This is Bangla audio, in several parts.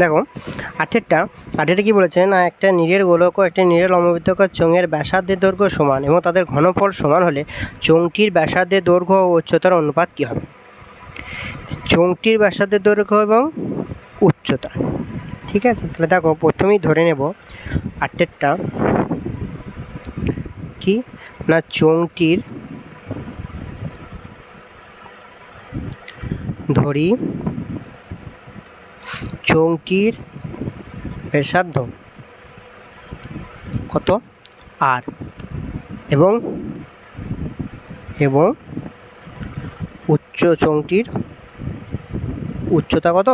দেখো, আঠেরটা আঠেরটা কি বলেছে? না, একটা নীরের গোলক ও একটা নীরের লম্ববৃত্তাকার চোঙের ব্যাসার্ধের দৈর্ঘ্য সমান এবং তাদের ঘনফল সমান হলে চোঙটির ব্যাসার্ধের দৈর্ঘ্য ও উচ্চতার অনুপাত কী হবে? চোঙটির ব্যাসার্ধের দৈর্ঘ্য এবং উচ্চতা। ঠিক আছে? তাহলে দেখো, প্রথমেই ধরে নেব আটেরটা কি? না, চোঙটির, ধরি চোঙটির ব্যাসার্ধ কত? আর। এবং এবং উচ্চ চোঙটির উচ্চতা কত?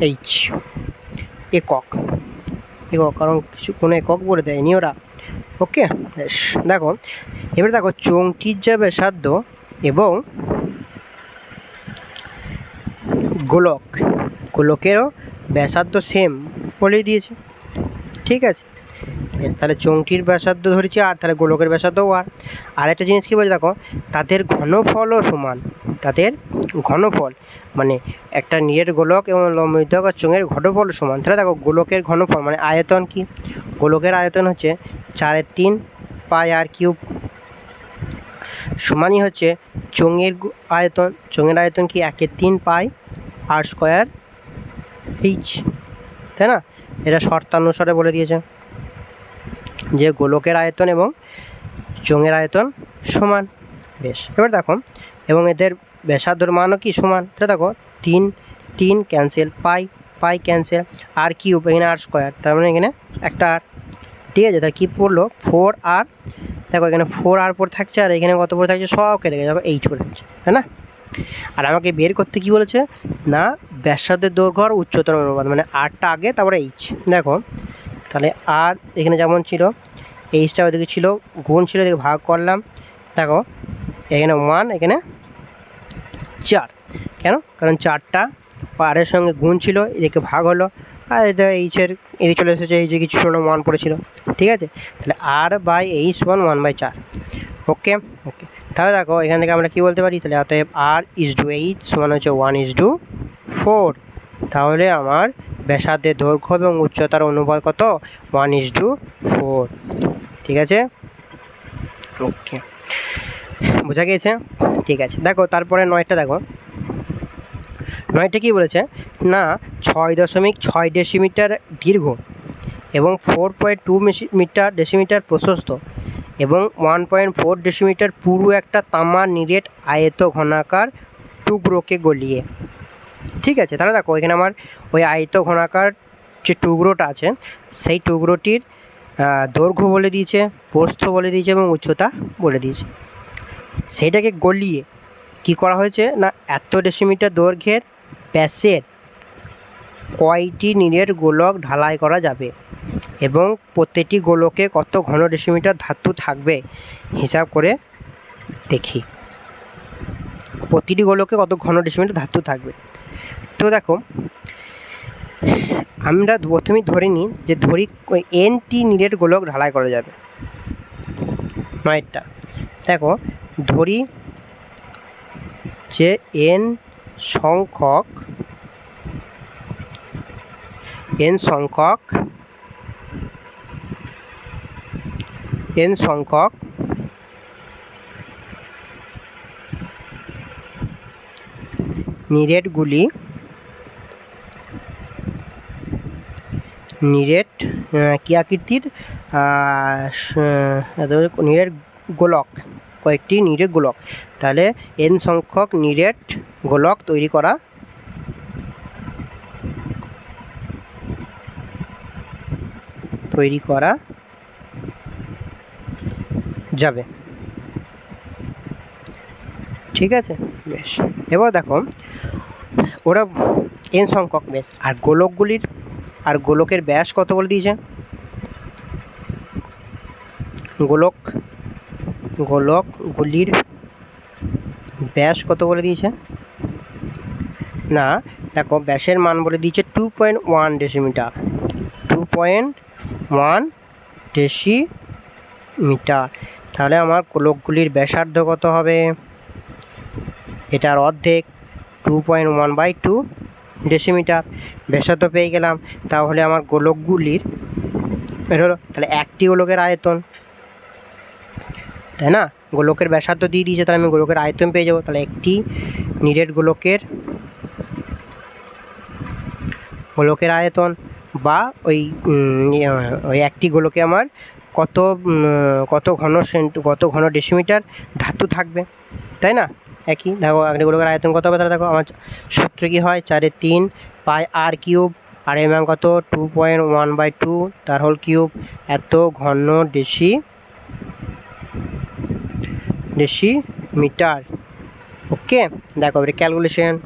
এইচ একক। একক, কারণ কিছু কোনো একক বলে দেয়নি ওরা। ওকে বেশ। দেখো, এবার দেখো চোঙটির যা ব্যাসার্ধ এবং গোলক। গোলকেরও ব্যাসার্ধ সেম বলেই দিয়েছে। ঠিক আছে? বেশ, তাহলে চোঙটির ব্যাসার্ধ ধরেছি আর, তাহলে গোলকের ব্যাসার্ধও আর। আরেকটা জিনিস কী বলছে দেখো, তাদের ঘনফলও সমান। তাদের ঘনফল মানে একটা নীরের গোলক এবং লম্বিতকার চোঙের ঘনফল সমান। তাহলে দেখো, গোলকের ঘনফল মানে আয়তন কি? গোলকের আয়তন হচ্ছে চারের তিন পাই আর কিউব। সমানই হচ্ছে চোঙের আয়তন। চোঙের আয়তন কি? একের তিন পাই আর স্কোয়ার এইচ তাই না? এটা শর্তানুসারে বলে দিয়েছে। যে গোলকের আয়তন এবং চোঙের আয়তন সমান। বেশ, এবার দেখো, এবং এদের ব্যাসার্ধর মানও কি সমান? তাহলে দেখো, তিন তিন ক্যান্সেল পাই পাই ক্যান্সেল আর কিউব এখানে আর স্কোয়ার তার মানে এখানে একটা আর ঠিক আছে তার কী পড়ল? ফোর আর দেখো এখানে ফোর আর পর থাকছে, আর এখানে কত পড়ে থাকছে? সব কেটে গেছে, দেখো এইচ পড়ে থাকছে, তাই না? আর আমাকে বের করতে কি বলেছে? না ব্যাসার্ধের দৈর্ঘ্য আর উচ্চতর অনুপাত মানে আরটা আগে, তারপরে এইচ দেখো, তাহলে আর এখানে যেমন ছিল এইচটা ওদিকে ছিল, গুণ ছিল, এদিকে ভাগ করলাম। দেখো, এখানে ওয়ান এখানে চার। কেন? কারণ চারটা পারের সঙ্গে গুণ ছিল, এদিকে ভাগ হলো, আর এদের এইচের এদিকে চলে এসেছে, এই যে কিছু ছিল ওয়ান পড়েছিল। ঠিক আছে? তাহলে আর by H one one by চার। ওকে ওকে তাহলে দেখো, এখান থেকে আমরা কী বলতে পারি? তাহলে অতএব আর ইজ টু এইচ সমান হচ্ছে ওয়ান ইজ টু ফোর। তাহলে আমার ব্যাসার্ধের দৈর্ঘ্য এবং উচ্চতার অনুপাত কত? ওয়ান ইজ টু ফোর ঠিক আছে? ওকে বোঝা গিয়েছে? ঠিক আছে। দেখো, তারপরে নয়টা দেখো। নয়টা কি বলেছে? না, ছয় দশমিক ছয় ডেসিমিটার দীর্ঘ এবং four point two metre decimetre প্রশস্ত এবং ওয়ান পয়েন্ট ফোর ডেসিমিটার পুরো একটা তামার নিরেট আয়ত ঘনাকার টুকরোকে গলিয়ে। ঠিক আছে, তাহলে দেখো এখানে আমার ওই আয়ত ঘনাকার যে টুকরোটা আছে, সেই টুকরোটির দৈর্ঘ্য বলে দিয়েছে, প্রস্থ বলে দিয়েছে এবং উচ্চতা বলে দিয়েছে। সেইটাকে গলিয়ে কি করা হয়েছে না, এত ডেসিমিটার দৈর্ঘ্যের ব্যাসের কয়টি নীরের গোলক ঢালাই করা যাবে এবং প্রত্যেকটি গোলকে কত ঘন ডেসিমিটার ধাতু থাকবে হিসাব করে দেখি। প্রতিটি গোলকে কত ঘন ডেসিমিটার ধাতু থাকবে? তো দেখো, আমরা প্রথমেই ধরে নিই যে ধরি এনটি নীরের গোলক ঢালাই করা যাবে। নয়টা দেখো, ধরি যে এন সংখ্যক এন সংখ্যক এন সংখ্যক, নিরেটগুলি নিরেট আহ, কি আকৃতির আহ, স- এত- নিরেট গোলক কয়েকটি নিরেট গোলক। তাহলে এন সংখ্যক নিরেট গোলক তৈরি করা তৈরি করা যাবে। ঠিক আছে? বেশ। এবার দেখো ওরা এন সংখ্যক বেশ। আর গোলকগুলির আর গোলকের ব্যাস কত বলে দিয়েছে? গোলক গোলকগুলির ব্যাস কত বলে দিয়েছে? না, দেখো ব্যাসের মান বলে দিয়েছে two point one decimetre two point one decimetre তাহলে আমার গোলকগুলির ব্যাসার্ধ কত হবে? এটার অর্ধেক two point one by two decimetre ব্যাসার্ধ পেয়ে গেলাম, তাহলে আমার গোলকগুলির বের হলো। তাহলে একটি গোলকের আয়তন, তাই না? গোলকের ব্যাসার্ধ দিয়ে দিয়েছে, তাহলে আমি গোলকের আয়তন পেয়ে যাব। তাহলে একটি নিরেট গোলকের গোলকের আয়তন বা ওই ওই একটি গোলকে আমার কত কত ঘন সেন্ট, কত ঘন ডেসিমিটার ধাতু থাকবে, তাই না? একই। দেখো একটি গোলকের আয়তন কত হবে? তাহলে দেখো, আমার সূত্র কী হয়? চারের তিন পাই আর কিউব। আর এর মান কত? Two point one by two তার হোল কিউব এত ঘন ডেসি ডেসি মিটার। ওকে? দেখো, এবারে ক্যালকুলেশন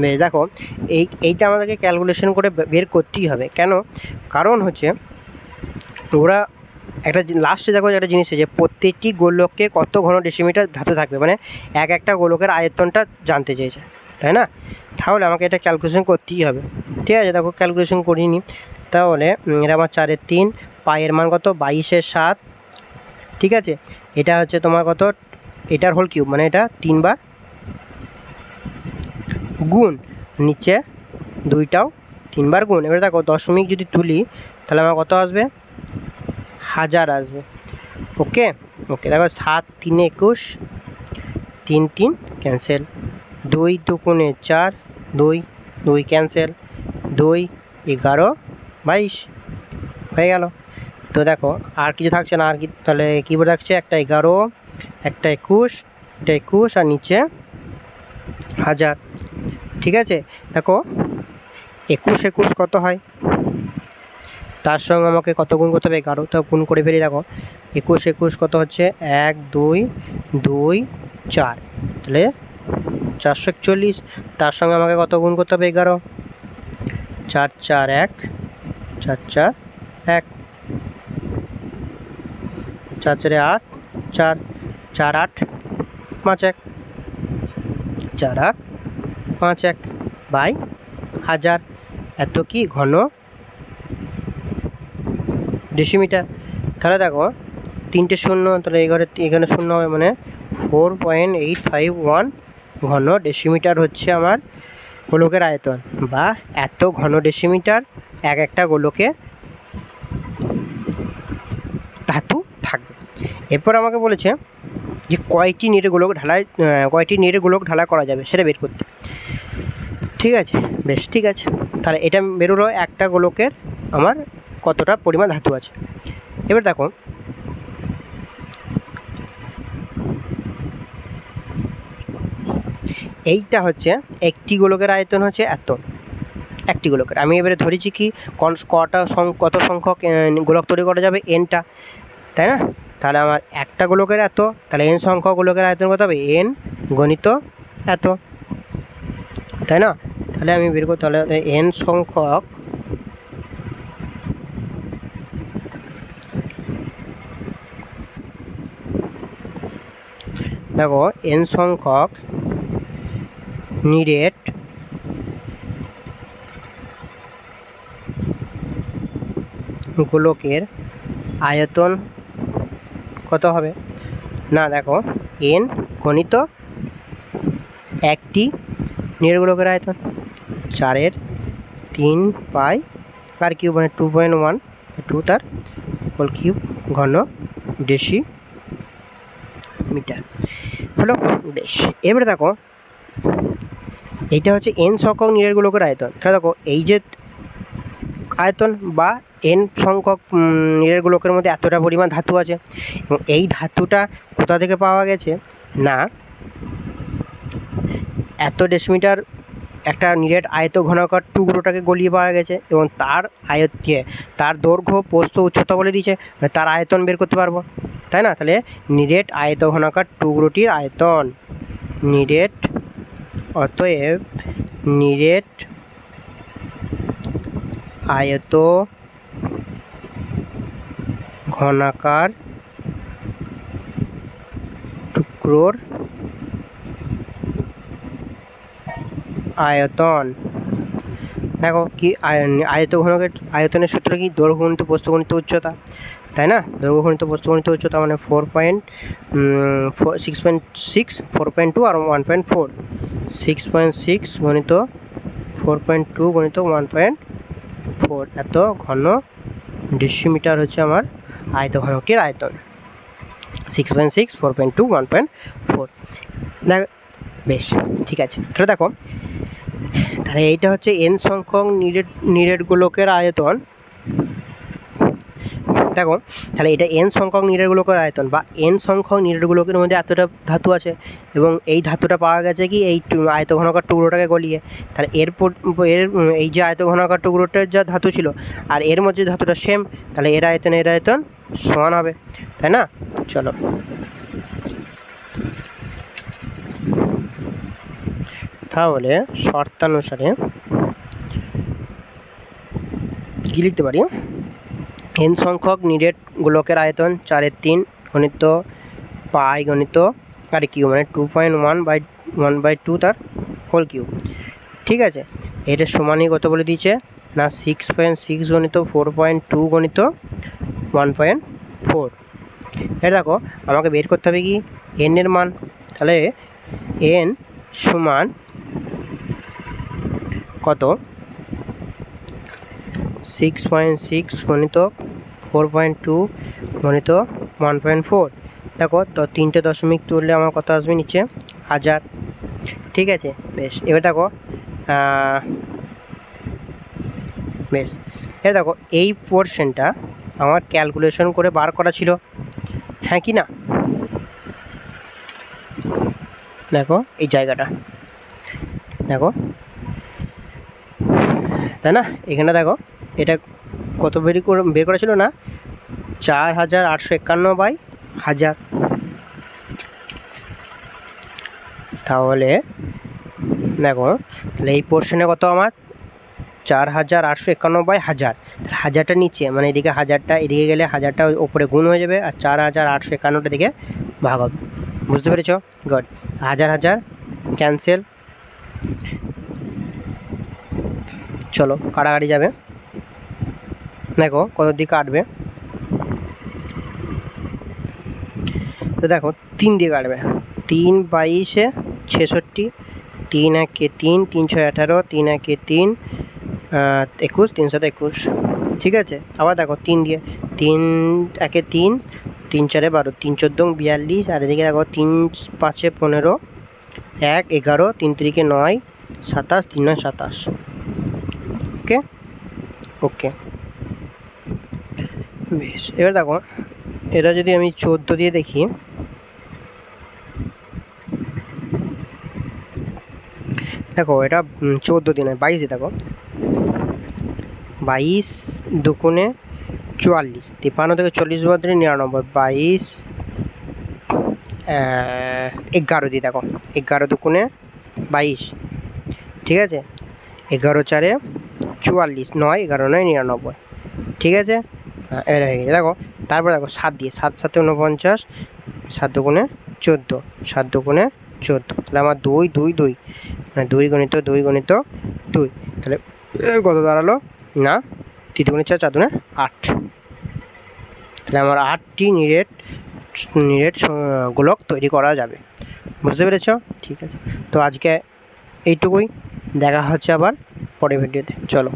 বেশ, দেখো, এই, এইটা আমাদেরকে ক্যালকুলেশন করে বের করতেই হবে। কেন? কারণ হচ্ছে ওরা একটা লাস্টে দেখো একটা জিনিস যে প্রত্যেকটি গোলককে কত ঘন ডেসিমিটার ধাতু থাকবে? মানে এক একটা গোলকের আয়তনটা জানতে চেয়েছে তাই না? তাহলে আমাকে এটা ক্যালকুলেশন করতেই হবে। ঠিক আছে, দেখো ক্যালকুলেশন করিনি তাহলে এটা আমার চারের তিন, পায়ের মান কত? বাইশের সাত। ঠিক আছে? এটা হচ্ছে তোমার কত? এটার হোল কিউব মানে এটা তিনবার গুণ। নিচে দুইটাও তিনবার গুণ। এবারে দেখো দশমিক যদি তুলি, তাহলে আমার কত আসবে? হাজার আসবে। ওকে? ওকে। দেখো সাত তিন একুশ তিন তিন ক্যান্সেল। দুই দুগুণে চার দুই দুই ক্যান্সেল। দুই এগারো বাইশ হয়ে গেল। তো দেখো আর কিছু থাকছে না আর কি তাহলে কীবোর্ড থাকছে একটা এগারো একটা একুশ একটা একুশ আর নিচে হাজার। ঠিক আছে? দেখো একুশ একুশ কত হয়? তার সঙ্গে আমাকে কত গুণ করতে হবে এগারো? তো গুণ করে ফেলি, দেখো। একুশ একুশ কত হচ্ছে? এক, দুই দুই, চার। তাহলে চারশো একচল্লিশ। তার সঙ্গে আমাকে কত গুণ করতে হবে এগারো? চার চার, এক। চার চার, এক। চার, চারে আট। চার চার, আট, পাঁচ, এক। চার, আট, পাঁচ, এক। বাই হাজার। এত কি? ঘন ডেসিমিটার তাহলে দেখো, তিনটে শূন্য, তাহলে এখানে এখানে শূন্য হবে মানে four point eight five one ঘন ডেসিমিটার হচ্ছে আমার গোলকের আয়তন। বা এত ঘন ডেসিমিটার এক একটা গোলকে ধাতু থাকবে। এরপর আমাকে বলেছে যে কয়টি নেটের গোলক ঢালাই কয়টি নেটের গোলক ঢালা করা যাবে সেটা বের করতে। ঠিক আছে? বেশ, ঠিক আছে। তাহলে এটা বেরোলো একটা গোলকের আমার কতটা পরিমাণ ধাতু আছে। এবার দেখো, এইটা হচ্ছে একটি গোলকের আয়তন হচ্ছে এত একটি গোলকের। আমি এবারে ধরেছি কি, কন কটা সং- কত সংখ্যক গোলক তৈরি করা যাবে এনটা তাই না? তাহলে আমার একটা গোলকের এত, তাহলে এন সংখ্যক গোলকের আয়তন কত হবে? এন গণিত এত, তাই না? তাহলে আমি বের করতে তাহলে এন সংখ্যক দেখো এন সংখ্যক নিরেট গোলকের আয়তন কত হবে? না, দেখো এন গণিত একটি নিরেট গোলকের আয়তন। চারের তিন পাই তার কিউব মানে টু পয়েন্ট ওয়ান টু তার হোল কিউব ঘন ডেসি মিটার। হলো বেশ। এবারে দেখো, এইটা হচ্ছে এন সংখ্যক নিরের গোলকের আয়তন। তাহলে দেখো, এই যে আয়তন বা এন সংখ্যক নিরের গুলোকের মধ্যে এতটা পরিমাণ ধাতু আছে, এবং এই ধাতুটা কোথা থেকে পাওয়া গেছে? না, এত ডেসিমিটার একটা নিরেট আয়ত ঘনকার টুকরোটাকে গলিয়ে পাওয়া গেছে এবং তার আয়ত্তে তার দৈর্ঘ্য পোস্ত উচ্চতা বলে দিয়েছে। তার আয়তন বের করতে পারব। তাই না? তাহলে নিরেট আয়ত ঘনকার টুকরোটির আয়তন। নিরেট, অতএব নিরেট আয়ত ঘনাকার টুকরোর আয়তন। দেখো কি আয়- আয়ত ঘনকের আয়তনের সূত্র কি? দৈর্ঘ্য গুণিত প্রস্থ গুণিত উচ্চতা। তাই না? দৈর্ঘ্য গণিত বস্তু গণিত উচ্চতা মানে four point four six point six four point two আর one point four six point six গণিত ফোর পয়েন্ট টু গণিত ওয়ান পয়েন্ট ফোর এত ঘন ডিসিমিটার হচ্ছে আমার আয়ত ঘনকটির আয়তন। Six point six four point two one point four দেখ, বেশ, ঠিক আছে। তাহলে দেখো তাহলে এইটা হচ্ছে এন সংখ্যক নিরেট নিরেট গোলকের আয়তন। দেখো, তাহলে এটা এন সংখ্যক নিরেট গোলকের আয়তন বা এন সংখ্যক নিরেট গোলকের মধ্যে এতটা ধাতু আছে এবং এই ধাতুটা পাওয়া গেছে কি এই আয়ত ঘনকার টুকরোটাকে গলিয়ে। তাহলে এরপর এর, এই যে আয়ত ঘনকার টুকরোটার যা ধাতু ছিল আর এর মধ্যে ধাতুটা সেম তাহলে এর আয়তন এর আয়তন সমান হবে। তাই না? চলো। তাহলে শর্তানুসারে কী লিখতে পারি? এন সংখ্যক নিরেট গোলকের আয়তন চারের তিন গণিত পাই গণিত আর কিউ মানে two point one by one by two তার হোল কিউ ঠিক আছে? এটা সমানই কত বলে দিয়েছে? না সিক্স পয়েন্ট সিক্স গণিত ফোর পয়েন্ট টু গণিত ওয়ান পয়েন্ট ফোর এটা দেখো, আমাকে বের করতে হবে কি? এন এর মান। তাহলে এন সমান কত? সিক্স পয়েন্ট সিক্স গণিত ফোর পয়েন্ট টু গণিত ওয়ান পয়েন্ট ফোর দেখো, তো তিনটে দশমিক তুললে আমার কত আসবে নিচে? হাজার। ঠিক আছে, বেশ। এবার দেখো বেশ। এবার দেখো, এই পোর্শনটা আমার ক্যালকুলেশন করে বার করা ছিল। হ্যাঁ কি না? দেখো, এই জায়গাটা। দেখো তাই না? এখানে দেখো, এটা কত বের করে, বের করা ছিল না? চার হাজার আটশো একান্ন বাই হাজার। তাহলে, দেখো, তাহলে এই পোর্শনে কত আমার? চার হাজার আটশো একান্ন বাই হাজার। হাজারটা নিচে মানে এদিকে হাজারটা, এদিকে গেলে হাজারটা ওপরে গুণ হয়ে যাবে আর চার হাজার আটশো একান্নটা দিকে ভাগ হবে। বুঝতে পেরেছ? গুড হাজার হাজার ক্যান্সেল চলো কাটাকাটি যাবে। দেখো কত দিকে কাটবে। তো দেখো, তিন দিয়ে কাটবে। তিন বাইশে ছেষট্টি, তিন একে তিন তিন ছয় আঠারো, তিন একে তিন একুশ তিন সাথে একুশ। ঠিক আছে? আবার দেখো, তিন দিয়ে, তিন একে তিন তিন চারে বারো, তিন চোদ্দ, বিয়াল্লিশ, আর এদিকে দেখো, তিন পাঁচে পনেরো, এক এগারো, তিন তিরিকে নয়, সাতাশ, তিন নয়, সাতাশ। ওকে। বেশ, এবার দেখো, এটা যদি আমি চোদ্দ দিয়ে দেখি, দেখো এটা চোদ্দ দিনে, বাইশ দেখো, বাইশ দুগুণে চুয়াল্লিশ, তিপ্পান্ন থেকে চল্লিশ বদলে নিরানব্বই, বাইশ এগারো দিয়ে দেখো, এগারো দুগুণে বাইশ, ঠিক আছে? এগারো চারে চুয়াল্লিশ নয় এগারো নয় নিরানব্বই। ঠিক আছে? হ্যাঁ, এবার হয়ে গেছে। দেখো তারপর দেখো সাত দিয়ে সাত সাতে উনপঞ্চাশ সাত দুগুণে চোদ্দ সাত দুগুণে চোদ্দ। তাহলে আমার দুই দুই দুই। মানে দুই গণিত দুই গণিত দুই। তাহলে কত দাঁড়াল? না তিন দুগুণে চার চার দুগুণে আট। তাহলে আমার আটটি নিরেট নিরেট গোলক তৈরি করা যাবে। বুঝতে পেরেছ? ঠিক আছে। তো আজকে এইটুকুই। দেখা হচ্ছে আবার পরের ভিডিওতে। চলো।